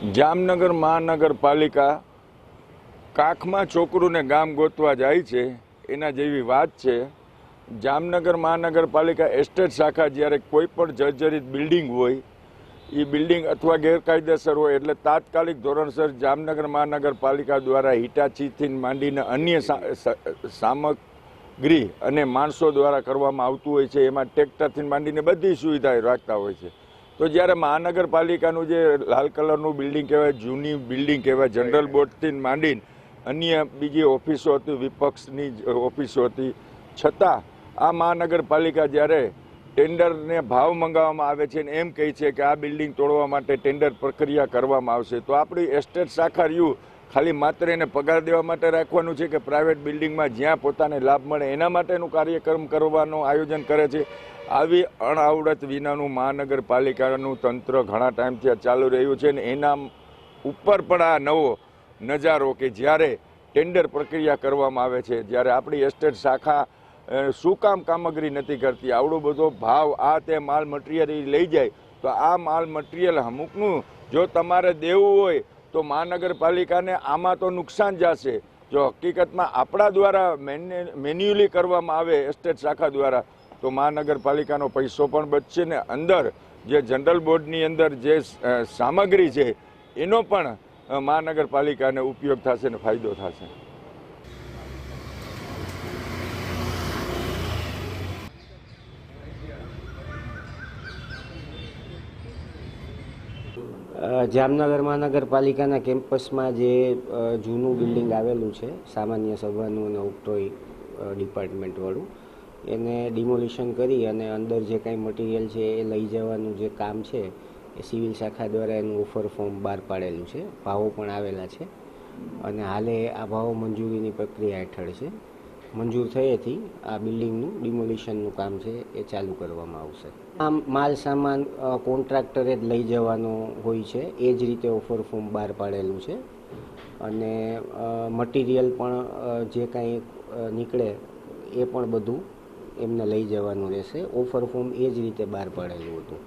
જામનગર મહાનગરપાલિકા કાખમાં છોકરુંને ગામ ગોતવા જાય છે, એના જેવી વાત છે. જામનગર મહાનગરપાલિકા એસ્ટેટ શાખા જ્યારે કોઈ પણ જર્જરિત બિલ્ડિંગ હોય એ બિલ્ડિંગ અથવા ગેરકાયદેસર હોય એટલે તાત્કાલિક ધોરણસર જામનગર મહાનગરપાલિકા દ્વારા હિટાચીથી માંડીને અન્ય સામગ્રી અને માણસો દ્વારા કરવામાં આવતું હોય છે, એમાં ટ્રેક્ટરથી માંડીને બધી સુવિધાઓ રાખતા હોય છે. તો જ્યારે મહાનગરપાલિકાનું જે લાલ કલરનું બિલ્ડિંગ કહેવાય જૂની બિલ્ડિંગ કહેવાય જનરલ બોર્ડથી માંડીને અન્ય બીજી ઓફિસો હતી વિપક્ષની ઓફિસો હતી. છતાં આ મહાનગરપાલિકા જ્યારે ટેન્ડરને ભાવ મંગાવવામાં આવે છે ને એમ કહે છે કે આ બિલ્ડિંગ તોડવા માટે ટેન્ડર પ્રક્રિયા કરવામાં આવશે તો આપણી એસ્ટેટ શાખા રહ્યું. ખાલી માત્ર એને પગાર દેવા માટે રાખવાનું છે કે પ્રાઇવેટ બિલ્ડિંગમાં જ્યાં પોતાને લાભ મળે એના માટેનું કાર્યક્રમ કરવાનું આયોજન કરે છે. આવી અણઆવડત વિનાનું મહાનગરપાલિકાનું તંત્ર ઘણા ટાઈમથી આ ચાલુ રહ્યું છે ને એના ઉપર પણ આ નવો નજારો કે જ્યારે ટેન્ડર પ્રક્રિયા કરવામાં આવે છે, જ્યારે આપણી એસ્ટેટ શાખા શું કામ કામગીરી નથી કરતી, આવડો બધો ભાવ આ તે માલ મટીરિયલ લઈ જાય, તો આ માલ મટીરિયલ અમુકનું જો તમારે દેવું હોય તો મહાનગરપાલિકાને આમાં તો નુકસાન જશે. જો હકીકતમાં આપણા દ્વારા મેન્યુઅલી કરવામાં આવે એસ્ટેટ શાખા દ્વારા, તો મહાનગરપાલિકાનો પૈસો પણ બચશે ને અંદર જે જનરલ બોર્ડની અંદર જે સામગ્રી છે, એનો પણ મહાનગરપાલિકાને ઉપયોગ થશે ને ફાયદો થશે. જામનગર મહાનગરપાલિકાના કેમ્પસમાં જે જૂનું બિલ્ડિંગ આવેલું છે, સામાન્ય સભાનું અને ઉપટોઈ ડિપાર્ટમેન્ટવાળું, એને ડિમોલિશન કરી અને અંદર જે કાંઈ મટીરિયલ છે એ લઈ જવાનું જે કામ છે, એ સિવિલ શાખા દ્વારા એનું ઓફર ફોર્મ બહાર પાડેલું છે, ભાવો પણ આવેલા છે, અને હાલે આ ભાવો મંજૂરીની પ્રક્રિયા હેઠળ છે. મંજૂર થયેથી આ બિલ્ડિંગનું ડિમોલિશનનું કામ છે એ ચાલુ કરવામાં આવશે. આમ માલ સામાન કોન્ટ્રાક્ટરે જ લઈ જવાનો હોય છે, એ જ રીતે ઓફર ફોર્મ બહાર પાડેલું છે. અને મટીરિયલ પણ જે કાંઈ નીકળે એ પણ બધું એમને લઈ જવાનું રહેશે. ઓફર ફોર્મ એ જ રીતે બહાર પાડેલું હતું.